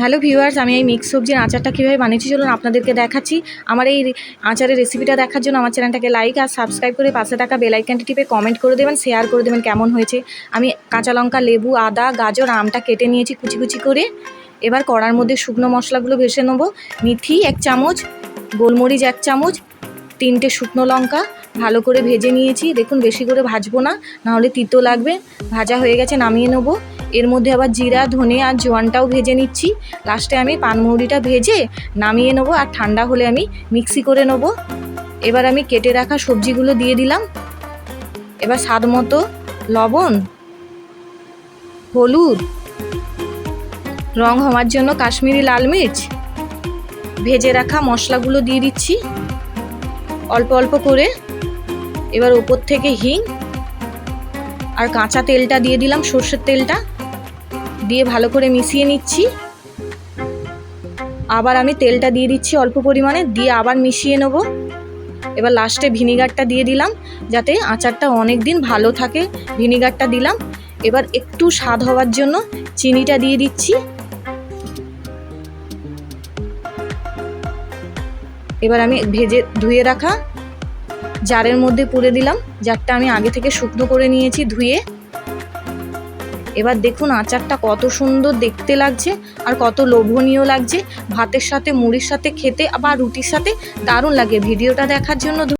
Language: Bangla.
হ্যালো ভিউয়ার্স, আমি এই মিক্স সবজির আচারটা কীভাবে বানিয়েছি চলুন আপনাদেরকে দেখাচ্ছি। আমার এই আচারের রেসিপিটা দেখার জন্য আমার চ্যানেলটাকে লাইক আর সাবস্ক্রাইব করে পাশে থাকা বেলাইকানটি টিপে কমেন্ট করে দেবেন শেয়ার করে দেবেন কেমন হয়েছে। আমি কাঁচা লঙ্কা, লেবু, আদা, গাজর, আমটা কেটে নিয়েছি কুচি কুচি করে। এবার কড়ার মধ্যে শুকনো মশলাগুলো ভেসে নেব। মিথি এক চামচ, গোলমরিচ এক চামচ, তিনটে শুকনো লঙ্কা ভালো করে ভেজে নিয়েছি। দেখুন বেশি করে ভাজবো না, নাহলে তিতো লাগবে। ভাজা হয়ে গেছে, নামিয়ে নেব। এর মধ্যে আবার জিরা, ধনে আর জোয়ানটাও ভেজে নিচ্ছি। লাস্টে আমি পানমৌরিটা ভেজে নামিয়ে নেব আর ঠান্ডা হলে আমি মিক্সি করে নেব। এবার আমি কেটে রাখা সবজিগুলো দিয়ে দিলাম। এবার স্বাদ মতো লবণ, হলুদ, রং হওয়ার জন্য কাশ্মীরি লাল মির্চ, ভেজে রাখা মশলাগুলো দিয়ে দিচ্ছি। অল্প অল্প করে। এবার ওপর থেকে হিং আর কাঁচা তেলটা দিয়ে দিলাম সর্ষের তেলটা। দিয়ে ভালো করে মিশিয়ে নিচ্ছি। আবার আমি তেলটা দিয়ে দিচ্ছি অল্প পরিমাণে, দিয়ে আবার মিশিয়ে নেব। এবার লাস্টে ভিনিগারটা দিয়ে দিলাম, যাতে আচারটা অনেক দিন ভালো থাকে। ভিনিগারটা দিলাম, এবার একটু স্বাদ হওয়ার জন্য চিনিটা দিয়ে দিচ্ছি। এবার আমি ভেজে ধুয়ে রাখা জারের মধ্যে পুরে দিলাম। জারটা আমি আগে থেকে শুকনো করে নিয়েছি ধুয়ে। এবার দেখুন আচারটা কত সুন্দর দেখতে লাগছে আর কত লোভনীয় লাগছে। ভাতের সাথে, মুড়ির সাথে খেতে আবার রুটির সাথে দারুণ লাগে। ভিডিওটা দেখার জন্য